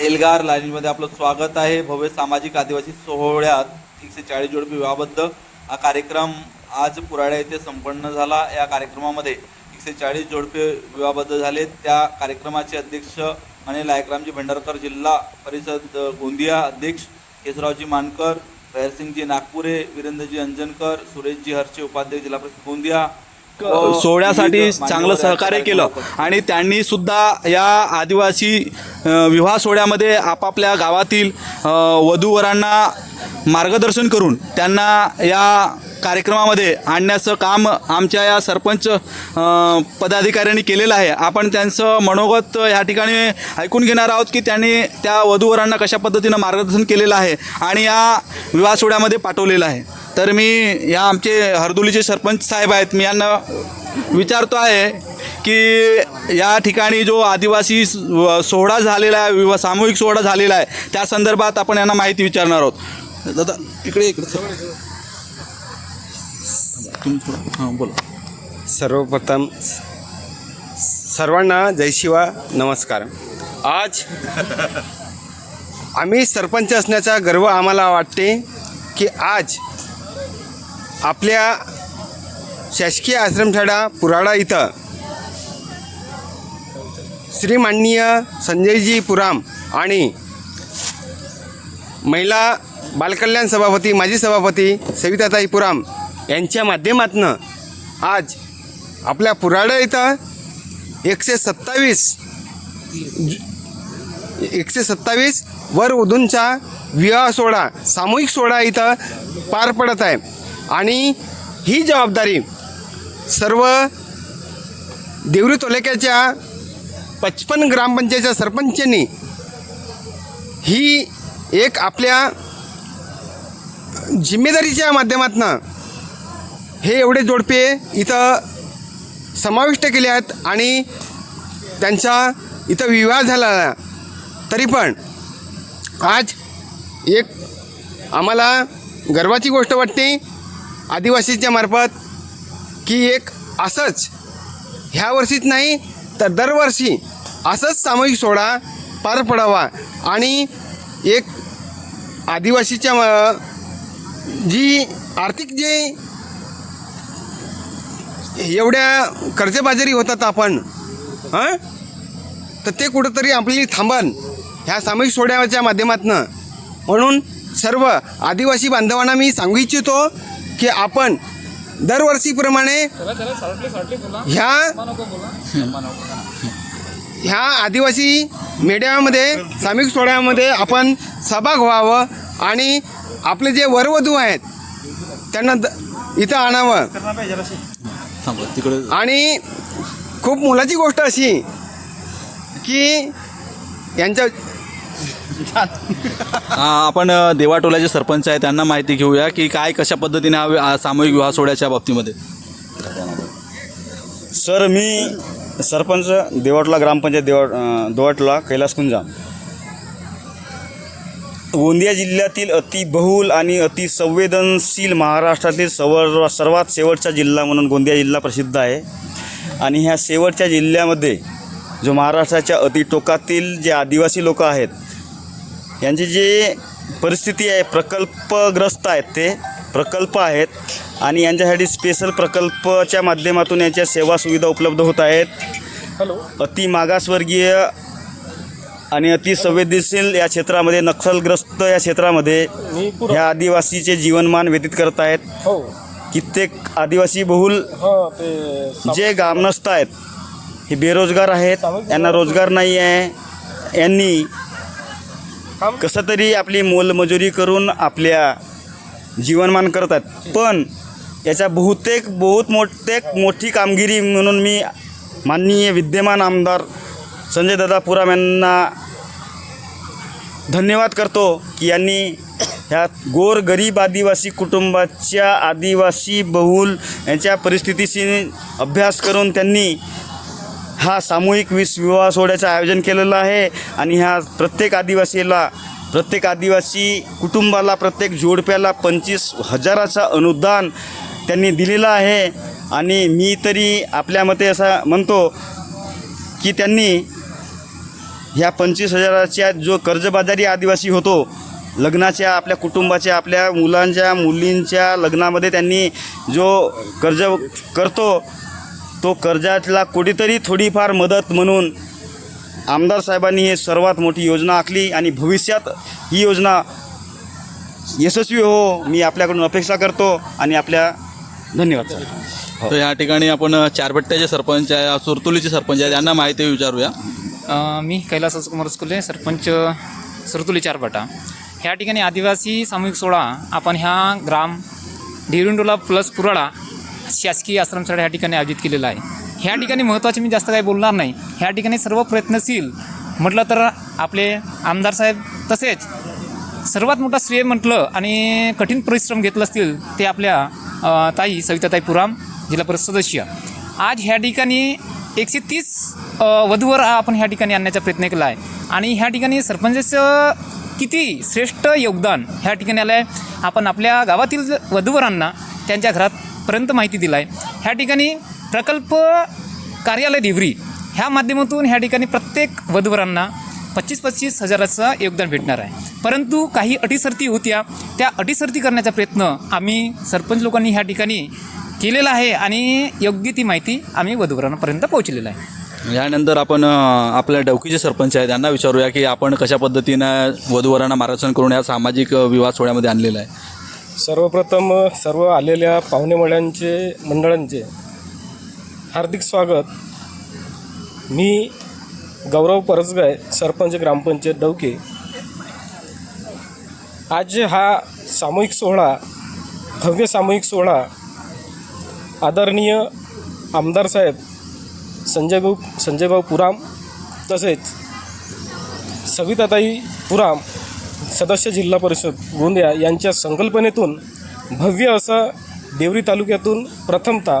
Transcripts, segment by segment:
एल्गार लाईनमध्ये आपलं स्वागत आहे. भव्य सामाजिक आदिवासी सोहळ्यात एकशे चाळीस जोड विवाहबद्ध. हा कार्यक्रम आज पुराड्या येथे संपन्न झाला. या कार्यक्रमामध्ये एकशे चाळीस जोडपे विवाहबद्ध झाले त्या कार्यक्रमाचे अध्यक्ष आणि लायकरामजी भंडारकर जिल्हा परिषद गोंदिया अध्यक्ष केशवरावजी मानकर भैरसिंगजी नागपुरे वीरेंद्रजी अंजनकर सुरेशजी हर्षे उपाध्यक्ष जिल्हा परिषद गोंदिया सोहळ्यासाठी चांगलं सहकार्य केलं. आणि त्यांनी सुद्धा या आदिवासी विवाह सोहळ्यामध्ये आपापल्या गावातील वधूवरांना मार्गदर्शन करून त्यांना या कार्यक्रमामध्ये आणण्याचं काम आमच्या या सरपंच पदाधिकाऱ्यांनी केलेलं आहे. आपण त्यांचं मनोगत या ठिकाणी ऐकून घेणार आहोत की त्यांनी त्या वधूवरांना कशा पद्धतीनं मार्गदर्शन केलेलं आहे आणि या विवाह सोहळ्यामध्ये पाठवलेलं आहे. तर मी या आमचे हरदुलीचे सरपंच साहेब आहेत. मी यांना विचारतो आहे की या ठिकाणी जो आदिवासी सोहळा झालेला आहे विवा सामूहिक सोहळा झालेला आहे त्या संदर्भात आपण यांना माहिती विचारणार आहोत. दादा इकडे इकडे. हां बोला. सर्वप्रथम सर्वांना जय शिवा नमस्कार. आज आम्ही सरपंच असण्याचा गर्व आम्हाला वाटते की आज आपल्या शासकीय आश्रमशाळा पुराडा इथं श्रीमाननीय संजयजी पुराम आणि महिला बालकल्याण सभापती माजी सभापती सविताताई पुराम यांच्या माध्यमातून आज आपल्या पुराडा इथं एकशे सत्तावीस एकशे सत्तावीस वर उधूनचा विवाह सोहळा सामूहिक सोहळा इथं पार पडत आहे. आणि ही जबाबदारी सर्व देवरी तालुक्याच्या पचपन ग्रामपंचायतच्या सरपंचांनी ही एक आपल्या जिम्मेदारीच्या माध्यमातून हे एवढे जोडपे इथं समाविष्ट केले आहेत आणि त्यांचा इथं विवाह झाला तरी पण आज एक आम्हाला गर्वाची गोष्ट वाटते आदिवासीच्या मार्फत की एक असंच ह्या वर्षीच नाही तर दरवर्षी असंच सामूहिक सोहळा पार पडावा. आणि एक आदिवासीच्या जी आर्थिक जे एवढ्या कर्जबाजारी होतात आपण हां तर ते कुठंतरी आपली थांबन ह्या सामूहिक सोहळ्याच्या माध्यमातून. म्हणून सर्व आदिवासी बांधवांना मी सांगू इच्छितो की आपण दरवर्षीप्रमाणे ह्या ह्या आदिवासी मेळाव्यामध्ये सामूहिक सोहळ्यामध्ये आपण सहभाग व्हावं आणि आपले जे वरवधू आहेत त्यांना द इथं आणावं. आणि खूप मोलाची गोष्ट अशी की यांच्या हा, आपण अ, देवाटोल्याचे सरपंच आहे त्यांना माहिती घेऊया की काय कशा पद्धतीने हा वि- हा सामूहिक विवाह सोहळ्याच्या बाबतीमध्ये. सर मी सरपंच देवटला ग्रामपंचायत देवा अं, देवाटला कैलास कुंजाम गोंदिया जिल्ह्यातील अतिबहुल आणि अति संवेदनशील महाराष्ट्रातील सवर सर्वात शेवटचा जिल्हा म्हणून गोंदिया जिल्हा प्रसिद्ध आहे. आणि ह्या शेवटच्या जिल्ह्यामध्ये जो महाराष्ट्राच्या अतिटोकातील जे आदिवासी लोक आहेत यांची जी परिस्थिती आहे प्रकल्पग्रस्त आहेत ते प्रकल्प आहेत आणि यांच्यासाठी स्पेशल प्रकल्पच्या माध्यमातून यांच्या सेवा सुविधा उपलब्ध होत आहेत. अति मागासवर्गीय आणि अति संवेदनशील या क्षेत्रामध्ये नक्षलग्रस्त या क्षेत्रामध्ये ह्या आदिवासीचे जीवनमान व्यतीत करत आहेत. कित्येक आदिवासी बहुल जे ग्रामस्थ आहेत हे बेरोजगार आहेत यांना रोजगार नाही आहे. यांनी कसं तरी आपली मोलमजुरी करून आपल्या जीवनमान करतात. पण याच्या बहुतेक बहुत मोठेक मोठी कामगिरी म्हणून मी माननीय विद्यमान आमदार संजय दादा पुराम यांना धन्यवाद करतो की यांनी ह्या गोर गरीब आदिवासी कुटुंबाच्या आदिवासी बहुल यांच्या परिस्थितीशी अभ्यास करून त्यांनी हा सामूहिक वीस विवाह सोहळ्याचं आयोजन केलेलं आहे आणि ह्या प्रत्येक आदिवासीला प्रत्येक आदिवासी कुटुंबाला प्रत्येक जोडप्याला पंचवीस हजाराचा अनुदान त्यांनी दिलेलं आहे. आणि मी तरी आपल्या मते असं म्हणतो की त्यांनी ह्या पंचवीस हजाराच्या जो कर्जबाजारी आदिवासी होतो लग्नाच्या आपल्या कुटुंबाच्या आपल्या मुलांच्या मुलींच्या लग्नामध्ये त्यांनी जो कर्ज करतो तो कर्जातला कुठेतरी थोडीफार मदत म्हणून आमदार साहेबांनी हे सर्वात मोठी योजना आखली आणि भविष्यात ही योजना यशस्वी हो मी आपल्याकडून अपेक्षा करतो आणि आपल्या धन्यवाद सर. तर या ठिकाणी आपण चारबट्ट्याचे सरपंच आहे सुरतुलीचे सरपंच आहेत यांना माहिती विचारूया. मी कैलास कुमार स्कुले सरपंच सरतुली चारपाटा ह्या ठिकाणी आदिवासी सामूहिक सोहळा आपण ह्या ग्राम डिरुंडोला प्लस पुराडा शासकीय आश्रमशाळा ह्या ठिकाणी आयोजित केलेला आहे. ह्या ठिकाणी महत्त्वाचे मी जास्त काही बोलणार नाही. ह्या ठिकाणी सर्व प्रयत्नशील म्हटलं तर आपले आमदार साहेब तसेच सर्वात मोठा श्रेय म्हटलं आणि कठीण परिश्रम घेतलं असतील ते आपल्या ताई सविताताई पुराम जिल्हा परिषद सदस्य. आज ह्या ठिकाणी एकशे तीस वधूवर आपण ह्या ठिकाणी आणण्याचा प्रयत्न केला आहे. आणि ह्या ठिकाणी सरपंचाचं किती श्रेष्ठ योगदान ह्या ठिकाणी आलं आहे आपण आपल्या गावातील वधूवरांना त्यांच्या घरात पर्यंत माहिती दिला आहे ह्या ठिकाणी प्रकल्प कार्यालय देवरी ह्या माध्यमातून ह्या ठिकाणी प्रत्येक वधवरांना पच्चीस पच्चीस हजाराचं योगदान भेटणार आहे. परंतु काही अटीशर्ती होत्या. त्या अटीशर्ती करण्याचा प्रयत्न आम्ही सरपंच लोकांनी ह्या ठिकाणी केलेला आहे आणि योग्य ती माहिती आम्ही वधुवरांपर्यंत पोहोचलेला आहे. यानंतर आपण आपल्या डौकीचे सरपंच आहेत त्यांना विचारूया की आपण कशा पद्धतीनं वधूवरांना मार्गदर्शन करून या सामाजिक विवाह सोहळ्यामध्ये आणलेलं आहे. सर्वप्रथम सर्व आलेल्या पाहुणेमळ्यांचे मंडळांचे हार्दिक स्वागत. मी गौरव परसगाय सरपंच ग्रामपंचायत डवके. आज हा सामूहिक सोहळा भव्य सामूहिक सोहळा आदरणीय आमदार साहेब संजय भाऊ संजयभाऊ पुराम तसेच सविताताई पुराम सदस्य जिल्हा परिषद गोंदिया यांच्या संकल्पनेतून भव्य असा देवरी तालुक्यातून प्रथमतः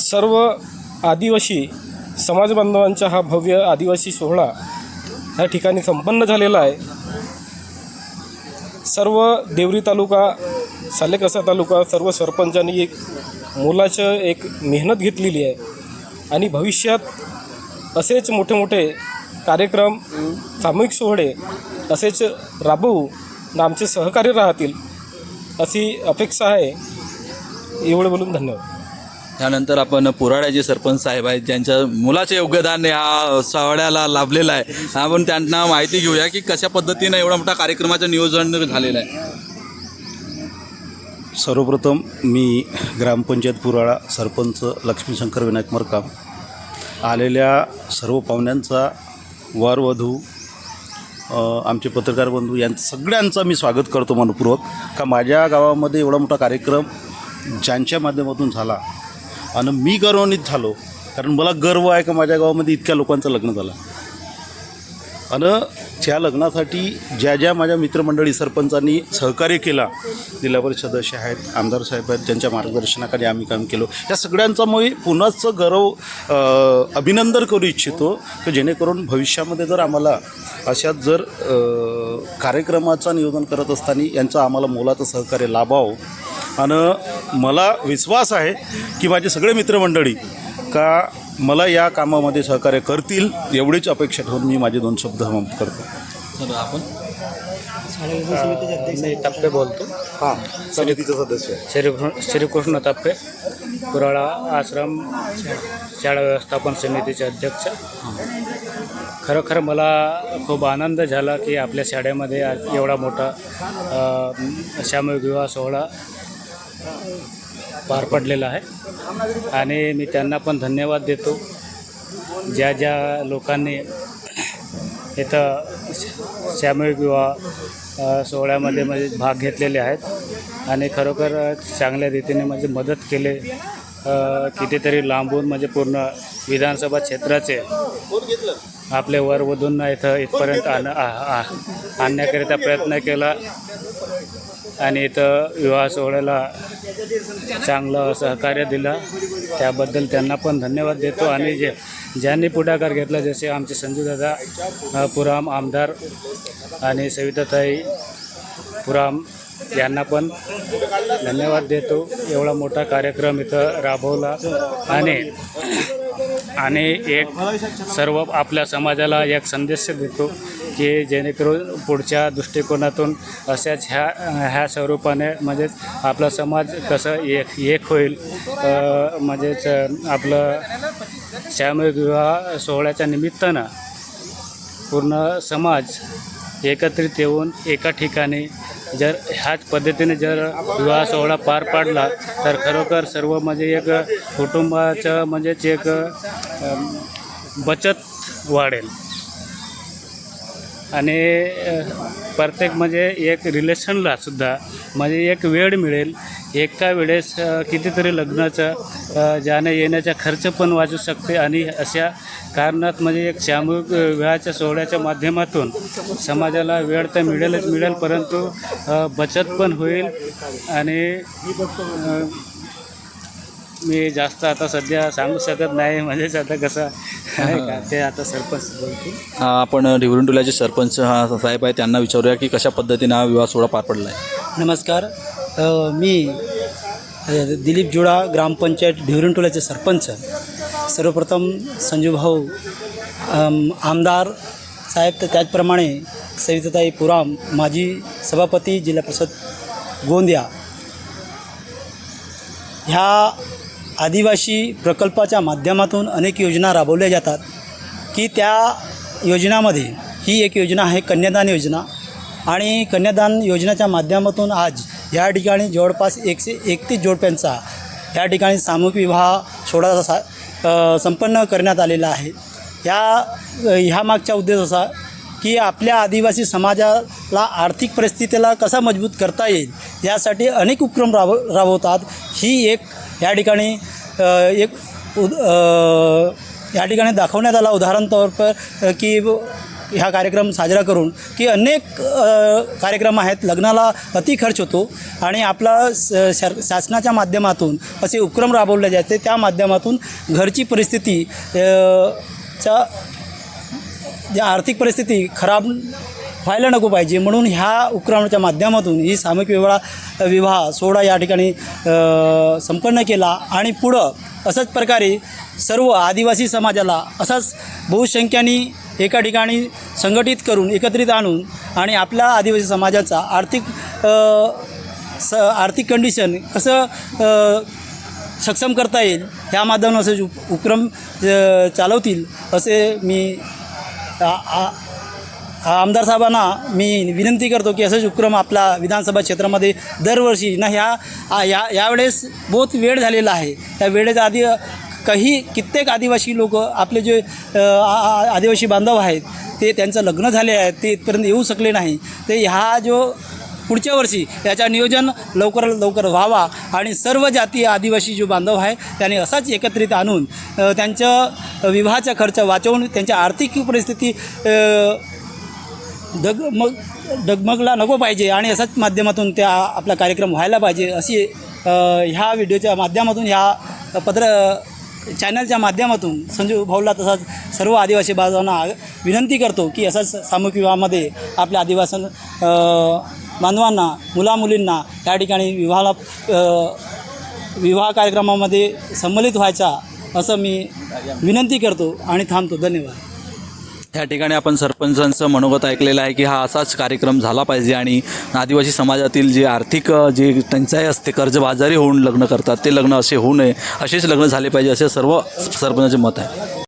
सर्व आदिवासी समाजबांधवांचा हा भव्य आदिवासी सोहळा या ठिकाणी संपन्न झालेला आहे. सर्व देवरी तालुका सालेकसा तालुका सर्व सरपंचांनी एक मोलाचं एक मेहनत घेतलेली आहे आणि भविष्यात असेच मोठे मोठे कार्यक्रम सामूहिक सोहळे असेच राबवू आणि आमचे सहकार्य राहतील अशी अपेक्षा आहे. एवढं बोलून धन्यवाद. त्यानंतर आपण पुराड्याचे सरपंच साहेब आहेत ज्यांच्या मुलाचे योगदान या सोहळ्याला लाभलेलं आहे. आपण त्यांना माहिती घेऊया की कशा पद्धतीनं एवढा मोठा कार्यक्रमाचं नियोजन झालेलं आहे. सर्वप्रथम मी ग्रामपंचायत पुराळा सरपंच लक्ष्मीशंकर विनायक मरकाम. आलेल्या सर्व पाहुण्यांचा वर वधू अ, आमचे पत्रकार बंधू यांचं सगळ्यांचा मी स्वागत करतो मनपूर्वक. का माझ्या गावामध्ये एवढा मोठा कार्यक्रम ज्यांच्या माध्यमातून झाला आणि मी गौरवान्वित झालो कारण मला गर्व आहे का माझ्या गावामध्ये इतक्या लोकांचं लग्न झालं. आणि त्या लग्नासाठी ज्या ज्या माझ्या मित्रमंडळी सरपंचांनी सहकार्य केला जिल्हा परिषद सदस्य आहेत आमदार साहेब आहेत ज्यांच्या मार्गदर्शनाखाली आम्ही काम केलो. या सगळ्यांचा मी पुन्हाच गौरव अभिनंदन करू इच्छितो की जेणेकरून भविष्यामध्ये जर आम्हाला अशाच जर कार्यक्रमाचा नियोजन करत असताना यांचं आम्हाला मोलाचं सहकार्य लाभावं. आणि मला विश्वास आहे की माझे सगळे मित्रमंडळी का मला या कामामध्ये सहकार्य करतील एवढीच अपेक्षा ठेवून मी माझे दोन शब्द समाप्त करतो. आपण? मी टप्पे बोलतो. हां. समितीचे सदस्य श्री श्रीकृष्ण टप्पे. कुराळा आश्रम शाळा व्यवस्थापन समितीचे अध्यक्ष. खरोखर मला खूप आनंद झाला की आपल्या शाळेमध्ये आज एवढा मोठा अ, सामूहिक विवाह सोहळा पार पडलेला आहे. आणि मी त्यांना पण धन्यवाद देतो. ज्या ज्या लोकांनी इथं सामूहिक विवाह सोहळ्यामध्ये म्हणजे भाग घेतलेले आहेत आणि खरोखर चांगल्या रीतीने म्हणजे मदत केले. कितीतरी लांबून म्हणजे पूर्ण विधानसभा क्षेत्राचे आपले वरवधूंना इथं इथपर्यंत आण आ- आणण्याकरिता प्रयत्न केला. आणि इथं विवाह सोहळ्याला चांगलं सहकार्य दिलं. त्याबद्दल त्यांना पण धन्यवाद देतो. आणि जे ज्यांनी पुढाकार घेतला जसे आमचे संजूदादा पुराम आमदार आणि सविताताई पुराम यांना पण धन्यवाद देतो. एवढा मोठा कार्यक्रम इथं राबवला. आणि आणि एक सर्व आपल्या समाजाला एक संदेश देतो. की जेणेकरून पुढच्या दृष्टिकोनातून अशाच ह्या ह्या स्वरूपाने म्हणजेच आपला समाज कसं एक एक होईल. म्हणजेच आपलं सामूहिक विवाह सोहळ्याच्या निमित्तानं पूर्ण समाज एकत्रित येऊन एका ठिकाणी जर ह्याच पद्धतीने जर विवाह सोहळा पार पाडला तर खरोखर सर्व म्हणजे एक कुटुंबाचं म्हणजेच एक बचत वाढेल. आणि प्रत्येक म्हणजे एक रिलेशनला सुद्धा म्हणजे एक वेळ मिळेल. एका वेळेस कितीतरी लग्नाचं जाण्या येण्याचा खर्च पण वाचू शकते आणि अशा कारणात म्हणजे एक सामूहिक विवाहाच्या सोहळ्याच्या माध्यमातून समाजाला वेळ तर मिळेलच मिळेल परंतु बचत पण होईल. आणि मी जास्त आता सध्या सांगू शकत नाही म्हणजेच आता कसं आहे का? ते आता सरपंच बोलतील. आपण टोल्याचे सरपंच हा साहेब आहे त्यांना विचारूया की कशा पद्धतीने हा विवाह सोहळा पार पडला आहे नमस्कार. अ, मी अ, दिलीप जुडा ग्रामपंचायत ढिवरंटोल्याचे सरपंच. सर्वप्रथम संजू भाऊ अम, आमदार साहेब तर त्याचप्रमाणे सविताताई पुराम माजी सभापती जिल्हा परिषद गोंदिया. ह्या आदिवासी प्रकल्पाच्या माध्यमातून अनेक योजना राबवल्या जातात. की त्या योजनामध्ये ही एक योजना आहे कन्यादान योजना. आणि कन्यादान योजनेच्या माध्यमातून आज या ठिकाणी जवळपास एकशे एकतीस जोडप्यांचा या ठिकाणी सामूहिक विवाह सोहळा सा संपन्न करण्यात आलेला आहे. या ह्या मागचा उद्देश असा की आपल्या आदिवासी समाजाला आर्थिक परिस्थितीला कसा मजबूत करता येईल यासाठी अनेक उपक्रम राब राबवतात. ही एक या ठिकाणी एक उद या ठिकाणी दाखवण्यात आला उदाहरण तौर पर की हा ह्या कार्यक्रम साजरा करून की अनेक कार्यक्रम आहेत लग्नाला अति खर्च होतो आणि आपला स- शासनाच्या माध्यमातून असे उपक्रम राबवले जाते. त्या माध्यमातून घरची परिस्थिती चा च्या आर्थिक परिस्थिती खराब व्हायला नको पाहिजे. म्हणून ह्या उपक्रमाच्या माध्यमातून ही सामूहिक विवाह विवाह सोहळा या ठिकाणी संपन्न केला. आणि पुढं असंच प्रकारे सर्व आदिवासी समाजाला असाच बहुसंख्याने एका ठिकाणी संघटित करून एकत्रित आणून आणि आपल्या आदिवासी समाजाचा आर्थिक स आर्थिक कंडिशन कसं सक्षम करता येईल ह्या माध्यमातून असे उप उपक्रम चालवतील असे मी आ- आ- आमदार साहेबांना मी विनंती करतो की असंच उपक्रम आपला विधानसभा क्षेत्रामध्ये दरवर्षी ना ह्या या यावेळेस बहुत वेळ झालेला आहे. त्या वेळेच्या आधी काही कित्येक आदिवासी लोक आपले जे आ- आदिवासी बांधव आहेत ते त्यांचं लग्न झाले आहे ते इथपर्यंत येऊ शकले नाही. ते ह्या जो पुढच्या वर्षी याचा नियोजन लवकरात लवकर व्हावा आणि सर्व जाती आदिवासी जो बांधव आहे त्याने असाच एकत्रित आणून त्यांचं विवाहाचा खर्च वाचवून त्यांच्या आर्थिक परिस्थिती डगमग डगमगला नको पाहिजे आणि असाच माध्यमातून त्या आपला कार्यक्रम व्हायला पाहिजे अशी ह्या व्हिडिओच्या माध्यमातून ह्या पत्र चॅनलच्या माध्यमातून संजू भाऊला तसाच सर्व आदिवासी बांधवांना विनंती करतो की असाच सामूहिक विवाहामध्ये आपल्या आदिवासी बांधवांना मुलामुलींना त्या ठिकाणी विवाहाला विवाह कार्यक्रमामध्ये संमलित व्हायचा असं मी विनंती करतो आणि थांबतो. धन्यवाद. या ठिकाणी आपण सरपंचांचं मनोगत ऐकलेलं आहे की हा असाच कार्यक्रम झाला पाहिजे आणि आदिवासी समाजातील जे आर्थिक जे जी टंचाई असते कर्जबाजारी होऊन लग्न करतात ते लग्न असे होऊ नये असेच लग्न झाले पाहिजे असे सर्व सरपंचाचे मत आहे.